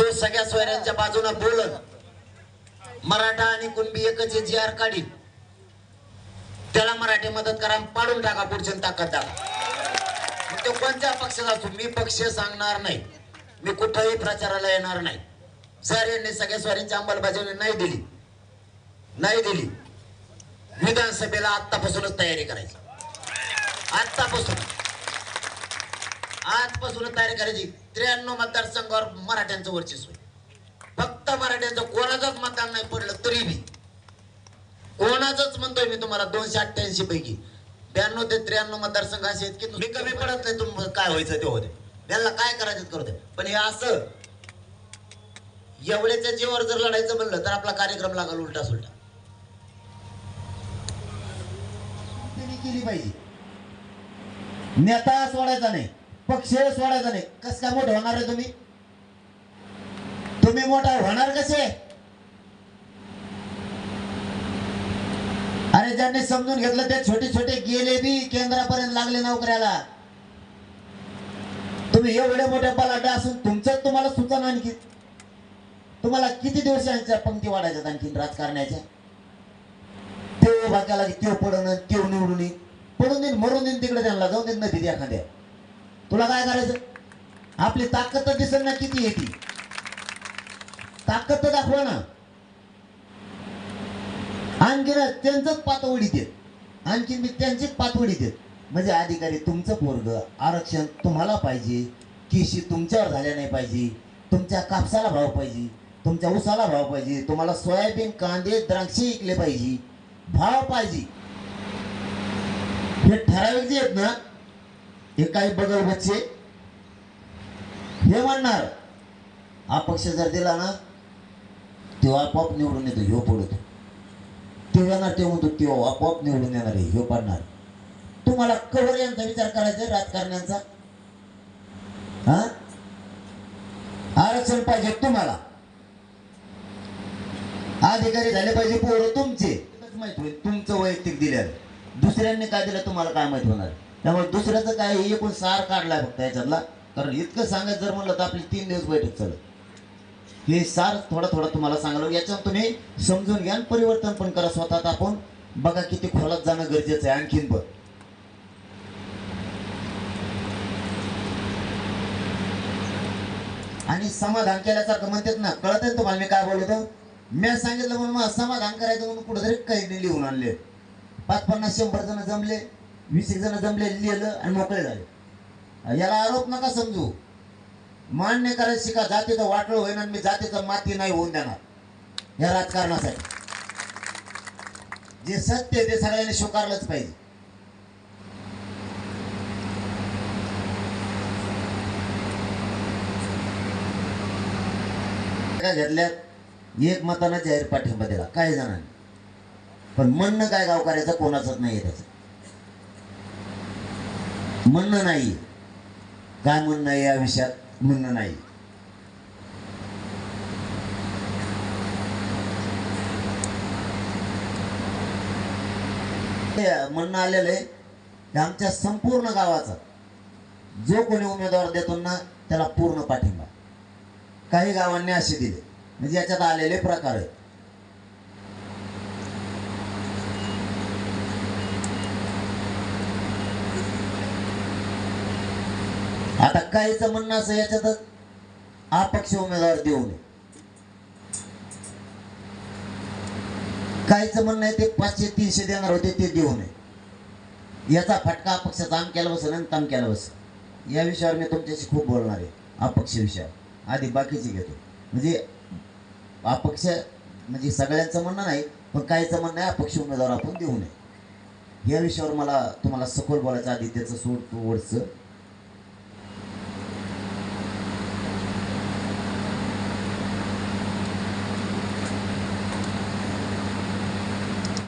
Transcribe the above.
जो सगळ्या सोयऱ्यांच्या बाजूला बोलत मराठा आणि कुणबी एकच जी आर काढी त्याला मराठी मदत करा पाडून टाका पुढच्या ताकद मग तो कोणत्या पक्षाचा असतो? मी पक्ष सांगणार नाही. मी कुठंही प्रचाराला येणार नाही. सर यांनी सगळ्या स्वारींची अंमलबजावणी नाही दिली. नाही दिली. विधानसभेला आत्तापासूनच तयारी करायची. आत्तापासून. आजपासूनच तयारी करायची. त्र्याण्णव मतदारसंघावर मराठ्यांचं वर्चस्व. फक्त मराठ्यांचं कोणाचंच मतदान नाही पडलं तरी बी. कोणाचंच म्हणतोय मी तुम्हाला दोनशे अठ्ठ्याऐंशी पैकी. ब्याण्णव ते त्र्याण्णव मतदारसंघ असे आहेत की मी कमी पडत नाही तुम काय व्हायचं ते होते त्यांना काय करायचं ते करू दे. पण हे असं एवढ्याच्या जीवावर जर लढायचं म्हणलं तर आपला कार्यक्रम लागल उलटा सुलटा. केली पाहिजे नेता सोडायचा नाही. पक्ष सोडायचा नाही. कस काय मोठं होणार आहे तुम्ही? तुम्ही मोठा होणार कसे? अरे ज्यांनी समजून घेतलं ते छोटे छोटे गेले बी केंद्रापर्यंत लागले नोकऱ्याला. तुम्ही एवढे मोठे बलाटे असून तुमचं तुम्हाला सुचना आणखी. तुम्हाला किती दिवसांच्या पंक्ती वाढायच्यात आणखीन राजकारण्याच्या तेव्हा भाग्याला की त्यो पडून त्यो निवडून पडून देईन मरून देईन तिकडे त्यांना. जाऊन देईन नदी एखाद्या. तुला काय करायचं? आपली ताकद तर दिसेल ना किती येते ताकद तर दाखवा ना. आणखी ना त्यांचंच पातवडी देत. आणखीन मी त्यांचीच पातवडी देत. म्हणजे अधिकारी तुमचं पोरग आरक्षण तुम्हाला पाहिजे. केशी तुमच्यावर झाल्या नाही पाहिजे. तुमच्या कापसाला भाव पाहिजे. तुमच्या उसाला भाव पाहिजे. तुम्हाला सोयाबीन कांदे द्राक्षे विकले पाहिजे. भाव पाहिजे. हे ठराविक जे आहेत ना हे काही बदल बच्चे हे म्हणणार. हा पक्ष जर दिला ना तेव्हा आपोआप निवडून येतो ह्यो पडतो ते. येणार ते म्हणतो तेव्हा आपोआप निवडून येणार आहे ह्यो पडणार. तुम्हाला कवर यांचा विचार करायचा आहे राजकारण्यांचा? हा? आरक्षण पाहिजे तुम्हाला. अधिकारी झाले पाहिजे पोरं तुमचे. माहीत होईल तुमचं वैयक्तिक दिल्यानं. दुसऱ्यांनी काय दिलं तुम्हाला काय माहीत होणार? त्यामुळे दुसऱ्याचं काय हे एकूण सार काढलाय फक्त याच्यातला. कारण इतकं सांगायचं जर म्हणलं तर आपली तीन दिवस बैठक चालत हे सार थोडा थोडा तुम्हाला सांगलो याच्यात तुम्ही समजून घ्या परिवर्तन पण करा स्वतःत आपण. बघा किती खोलात जाणं गरजेचं आहे आणखीन पण. आणि समाधान केल्यासारखं म्हणतात ना कळत आहे तुम्हाला मी काय बोलतो मी सांगितलं म्हणून समाधान करायचं म्हणून कुठेतरी काही लिहून आणले. पाच पन्नास शंभर जण जमले. वीस एक जण जमले लिहिलं आणि मोकळे झाले. याला आरोप नका समजू. मान्य करायला शिका जातीचं वाटळ होईन आणि मी जातीचं माती नाही होऊन देणार. या राजकारणासाठी. जे सत्य आहे ते सगळ्यांनी स्वीकारलंच पाहिजे. काय घेतल्यात? एक मतानं जाहीर पाठिंबा दिला. काही जणांनी. पण म्हणणं काय गावकऱ्याचं कोणाचंच नाही त्याचं. म्हणणं नाही. काय म्हणणं आहे या विषयात? म्हणणं नाही. ते म्हणणं आलेलं आहे आमच्या संपूर्ण गावाचा जो कोणी उमेदवार देतो ना त्याला पूर्ण पाठिंबा. काही गावांनी असे दिले. म्हणजे याच्यात आलेले प्रकार आहेत. आता काहीचं म्हणणं असं याच्यातच अपक्ष उमेदवार देऊ नये काहीचं म्हणणं आहे ते पाचशे तीनशे देणार होते ते देऊ नये याचा फटका अपक्षाचा आम केला बसेल आणि ताम केला बसेल या विषयावर मी तुमच्याशी खूप बोलणार आहे अपक्ष विषयावर. आधी बाकीचे घेतो. म्हणजे अपक्ष म्हणजे सगळ्यांचं म्हणणं नाही पण काहीचं म्हणणं आहे अपक्ष उमेदवार आपण देऊ नये या विषयावर मला तुम्हाला सखोल बोलायचं आधी त्याचं सोड ओढचं.